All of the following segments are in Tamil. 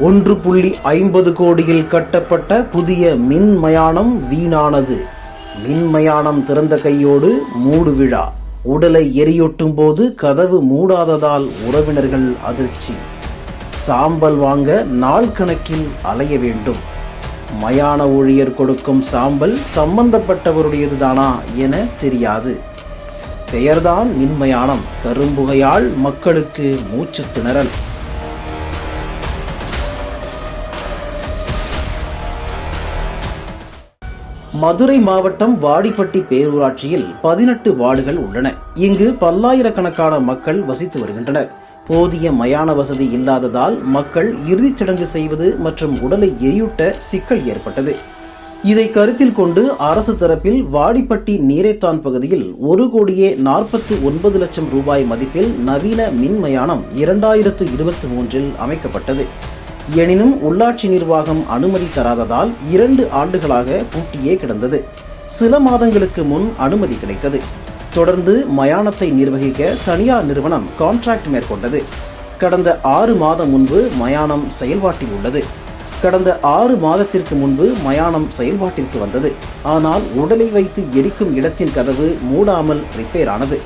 ஒன்று புள்ளி ஐம்பது கோடியில் கட்டப்பட்ட புதிய மின் மயானம் வீணானது. மின் மயானம் திறந்த கையோடு மூடு விழா. உடலை எரியூட்டும் போது கதவு மூடாததால் உறவினர்கள் அதிர்ச்சி. சாம்பல் வாங்க நாள் கணக்கில் அலைய வேண்டும். மயான ஊழியர் கொடுக்கும் சாம்பல் சம்பந்தப்பட்டவருடையதுதானா என தெரியாது. பெயர்தான் மின்மயானம். கரும்புகையால் மக்களுக்கு மூச்சு திணறல். மதுரை மாவட்டம் வாடிப்பட்டி பேரூராட்சியில் பதினெட்டு வார்டுகள் உள்ளன. இங்கு பல்லாயிரக்கணக்கான மக்கள் வசித்து வருகின்றனர். போதிய மயான வசதி இல்லாததால் மக்கள் இறுதிச் சடங்கு செய்வது மற்றும் உடலை எரியூட்ட சிக்கல் ஏற்பட்டது. இதை கருத்தில் கொண்டு அரசு தரப்பில் வாடிப்பட்டி நீரைத்தான் பகுதியில் ஒரு கோடியே நாற்பத்தி ஒன்பது லட்சம் ரூபாய் மதிப்பில் நவீன மின்மயானம் இரண்டாயிரத்து இருபத்தி மூன்றில் அமைக்கப்பட்டது. எனினும் உள்ளாட்சி நிர்வாகம் அனுமதி தராததால் இரண்டு ஆண்டுகளாக பூட்டியே கிடந்தது. சில மாதங்களுக்கு முன் அனுமதி கிடைத்தது. தொடர்ந்து மயானத்தை நிர்வகிக்க தனியார் நிறுவனம் கான்ட்ராக்ட் மேற்கொண்டது. கடந்த ஆறு மாதம் முன்பு மயானம் செயல்பாட்டில் உள்ளது. கடந்த ஆறு மாதத்திற்கு முன்பு மயானம் செயல்பாட்டிற்கு வந்தது. ஆனால் உடலை வைத்து எரிக்கும் இடத்தின் கதவு மூடாமல் ரிப்பேர் ஆனது.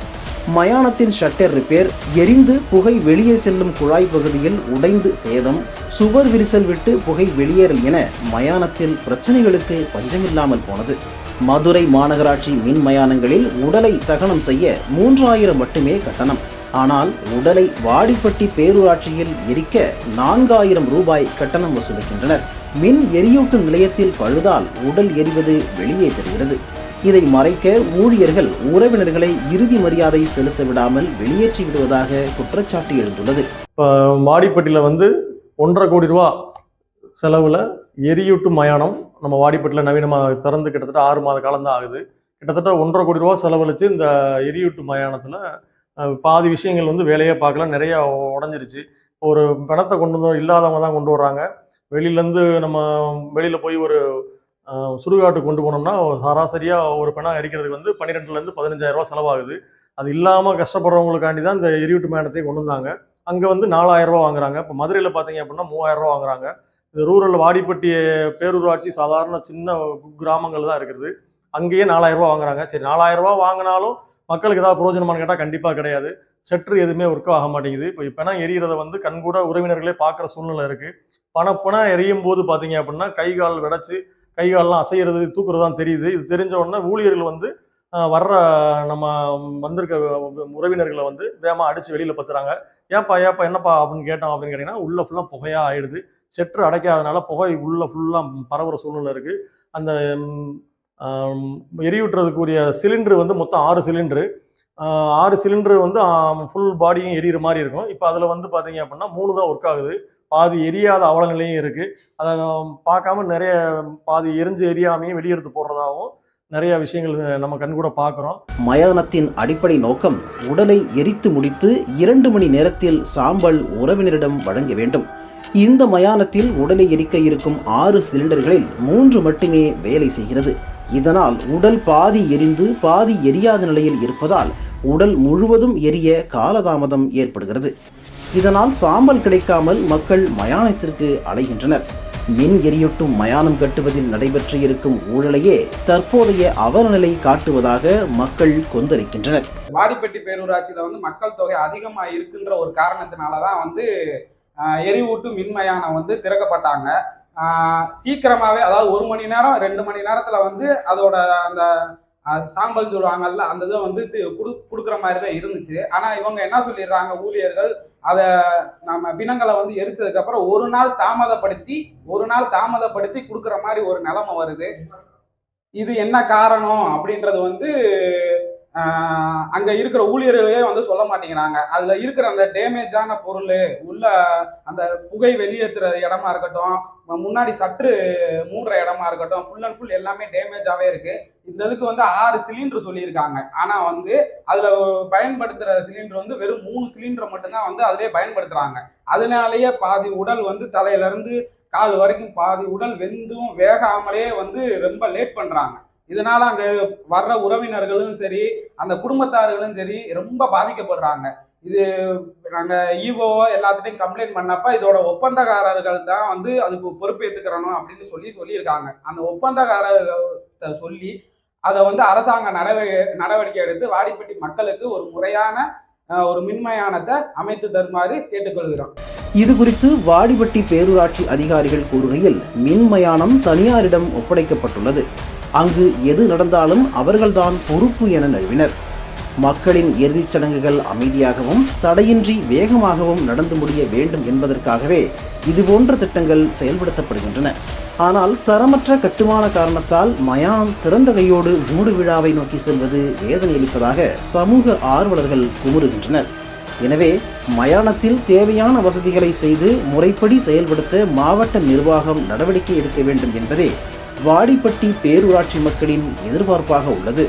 மயானத்தின் ஷட்டர் ரிப்பேர் எரிந்து புகை வெளியே செல்லும் குழாய் பகுதியில் உடைந்து சேதம் சுவர் விரிசல் விட்டு புகை வெளியேறல் என மயானத்தில் பிரச்சனைகளுக்கு பஞ்சமில்லாமல் போனது. மதுரை மாநகராட்சி மின் மயானங்களில் உடலை தகனம் செய்ய மூன்றாயிரம் மட்டுமே கட்டணம். ஆனால் உடலை வாடிப்பட்டி பேரூராட்சியில் எரிக்க நான்காயிரம் ரூபாய் கட்டணம் வசூலிக்கின்றனர். மின் எரியூட்டும் நிலையத்தில் பழுதால் உடல் எரிவது வெளியே தெரிகிறது. இதை மறைக்க ஊழியர்கள் உறவினர்களை இறுதி மரியாதை செலுத்த விடாமல் வெளியேற்றி விடுவதாக குற்றச்சாட்டு எழுந்துள்ளது. இப்போ வாடிப்பட்டியில் வந்து ஒன்றரை கோடி ரூபா செலவில் எரியூட்டு மயானம் நம்ம வாடிப்பட்டியில் நவீனமாக திறந்து கிட்டத்தட்ட ஆறு மாத காலம்தான் ஆகுது. கிட்டத்தட்ட ஒன்றரை கோடி ரூபா செலவழித்து இந்த எரியூட்டு மயானத்தில் பாதி விஷயங்கள் வந்து வேலையே பார்க்கல நிறைய உடஞ்சிருச்சு. ஒரு பணத்தை கொண்டு வந்து இல்லாதவங்க தான் கொண்டு வர்றாங்க. வெளியிலேருந்து நம்ம வெளியில் போய் ஒரு சுடுகாட்டுக்கு சுடுகாட்டு கொண்டு போனோம்னா சராசரியாக ஒரு பிணம் எரிக்கிறதுக்கு வந்து பன்னிரெண்டுலேருந்து பதினஞ்சாயிரம் ரூபா செலவாகுது. அது இல்லாமல் கஷ்டப்படுறவங்களுக்காண்டி தான் இந்த எரியூட்டு மயானத்தை கொண்டு வந்தாங்க. அங்கே வந்து நாலாயிரரூவா வாங்குறாங்க. இப்போ மதுரையில் பார்த்தீங்க அப்படின்னா மூவாயிரம் ரூபா வாங்குறாங்க. இது ரூரல் வாடிப்பட்டி பேரூராட்சி சாதாரண சின்ன கிராமங்கள் தான் இருக்குது. அங்கேயே நாலாயிரரூவா வாங்குறாங்க. சரி நாலாயிரம் ரூபா வாங்கினாலும் மக்களுக்கு ஏதாவது பிரயோஜனமானு கேட்டால் கண்டிப்பாக கிடையாது. செட்ரு எதுவுமே ஒர்க் ஆக மாட்டேங்குது. இப்போ பிணம் எரியறதை வந்து கண்கூட உறவினர்களே பார்க்குற சூழ்நிலை இருக்குது பண எரியும் போது பார்த்தீங்க அப்படின்னா கை கால் விடச்சி கைகாலெலாம் அசைகிறது தூக்குறது தான் தெரியுது. இது தெரிஞ்ச உடனே ஊழியர்கள் வந்து வர்ற நம்ம வந்திருக்க உறவினர்களை வந்து வேகமாக அடித்து வெளியில் பத்துறாங்க. ஏப்பா ஏப்பா என்னப்பா? அப்படின்னு கேட்டோம் அப்படின்னு கேட்டிங்கன்னா உள்ளே ஃபுல்லாக புகையாக ஆயிடுது. செட்ரு அடைக்காதனால புகை உள்ளே ஃபுல்லாக பரவுற சூழ்நிலை இருக்குது அந்த எரியூட்டுறதுக்குரிய சிலிண்டர் வந்து மொத்தம் ஆறு சிலிண்டரு. ஆறு சிலிண்ட்ரு வந்து ஃபுல் பாடியும் எரியிற மாதிரி இருக்கும். இப்போ அதில் வந்து பார்த்தீங்க அப்படின்னா மூணு தான் ஒர்க் ஆகுது. பாதி எரியாத அவலங்களையும் இருக்குது அதை பார்க்காம நிறைய பாதி எரிஞ்சு எரியாமையும் வெளியெடுத்து போடுறதாகவும் நிறைய விஷயங்கள் நம்ம கண் கூட பார்க்குறோம். மயானத்தின் அடிப்படை நோக்கம் உடலை எரித்து முடித்து இரண்டு மணி நேரத்தில் சாம்பல் உறவினரிடம் வழங்க வேண்டும். இந்த மயானத்தில் உடலை எரிக்க இருக்கும் ஆறு சிலிண்டர்களில் மூன்று மட்டுமே வேலை செய்கிறது. இதனால் உடல் பாதி எரிந்து பாதி எரியாத நிலையில் இருப்பதால் உடல் முழுவதும் எரிய காலதாமதம் ஏற்படுகிறது. இதனால் சாம்பல் கிடைக்காமல் மக்கள் மயானத்திற்கு அலைகின்றனர். மின் எரியூட்டும் மயானம் கட்டுவதில் நடைபெற்று இருக்கும் ஊழலையே தற்போதைய அவலநிலை காட்டுவதாக மக்கள் கொந்தளிக்கின்றனர். வாடிப்பட்டி பேரூராட்சியில வந்து மக்கள் தொகை அதிகமா இருக்குன்ற ஒரு காரணத்தினாலதான் வந்து எரிவூட்டும் மின்மயானம் வந்து திறக்கப்பட்டாங்க. சீக்கிரமாகவே சீக்கிரமாவே அதாவது ஒரு மணி நேரம் ரெண்டு மணி நேரத்துல வந்து அதோட அந்த சாம்பல் சொல்லுவாங்கல்ல அந்த இதை வந்து குடு- கொடுக்குற மாதிரி தான் இருந்துச்சு. ஆனா இவங்க என்ன சொல்லிடுறாங்க ஊழியர்கள்? அதை நம்ம பிணங்களை வந்து எரிச்சதுக்கு அப்புறம் ஒரு நாள் தாமதப்படுத்தி ஒரு நாள் தாமதப்படுத்தி கொடுக்குற மாதிரி ஒரு நிலைமை வருது. இது என்ன காரணம் அப்படின்றது வந்து அங்க இருக்கிற ஊழியர்களே வந்து சொல்ல மாட்டேங்கிறாங்க. அதுல இருக்கிற அந்த டேமேஜான பொருள் உள்ள அந்த புகை வெளியேற்றுற இடமா இருக்கட்டும் முன்னாடி சற்று மூடுற இடமா இருக்கட்டும் ஃபுல் அண்ட் ஃபுல் எல்லாமே டேமேஜாவே இருக்கு. இந்த இதுக்கு வந்து ஆறு சிலிண்டர் சொல்லியிருக்காங்க. ஆனா வந்து அதுல பயன்படுத்துற சிலிண்டர் வந்து வெறும் மூணு சிலிண்டர் மட்டும்தான் வந்து அதிலே பயன்படுத்துறாங்க. அதனாலேயே பாதி உடல் வந்து தலையில இருந்து கால் வரைக்கும் பாதி உடல் வெந்தும் வேகாமலே வந்து ரொம்ப லேட் பண்றாங்க. இதனால அங்க வர்ற உறவினர்களும் சரி அந்த குடும்பத்தார்களும் சரி ரொம்ப பாதிக்கப்படுறாங்க. இது நாங்க ஈவோ எல்லாத்துட்டையும் கம்ப்ளைண்ட் பண்ணப்ப இதோட ஒப்பந்தக்காரர்கள் தான் வந்து அதுக்கு பொறுப்பேற்றுக்கிறணும் அப்படின்னு சொல்லி சொல்லியிருக்காங்க. அந்த ஒப்பந்தக்காரர்களை சொல்லி அதை வந்து அரசாங்க நடவடிக்கை நடவடிக்கை எடுத்து வாடிப்பட்டி மக்களுக்கு ஒரு முறையான ஒரு மின்மயானத்தை அமைத்து தருமாறு கேட்டுக்கொள்கிறோம். இது குறித்து வாடிப்பட்டி பேரூராட்சி அதிகாரிகள் கூறுகையில் மின்மயானம் தனியாரிடம் ஒப்படைக்கப்பட்டுள்ளது. அங்கு எது நடந்தாலும் அவர்கள்தான் பொறுப்பு என நழுவினர். மக்களின் இறுதிச் சடங்குகள் அமைதியாகவும் தடையின்றி வேகமாகவும் நடந்து முடிய வேண்டும் என்பதற்காகவே இதுபோன்ற திட்டங்கள் செயல்படுத்தப்படுகின்றன. ஆனால் தரமற்ற கட்டுமான காரணத்தால் மயானம் திறந்த கையோடு மூடு விழாவை நோக்கி செல்வது வேதனையளிப்பதாக சமூக ஆர்வலர்கள் குமுறுகின்றனர். எனவே மயானத்தில் தேவையான வசதிகளை செய்து முறைப்படி செயல்படுத்த மாவட்ட நிர்வாகம் நடவடிக்கை எடுக்க வேண்டும் என்பதே வாடிப்பட்டி பேரூராட்சி மக்களின் எதிர்பார்ப்பாக உள்ளது.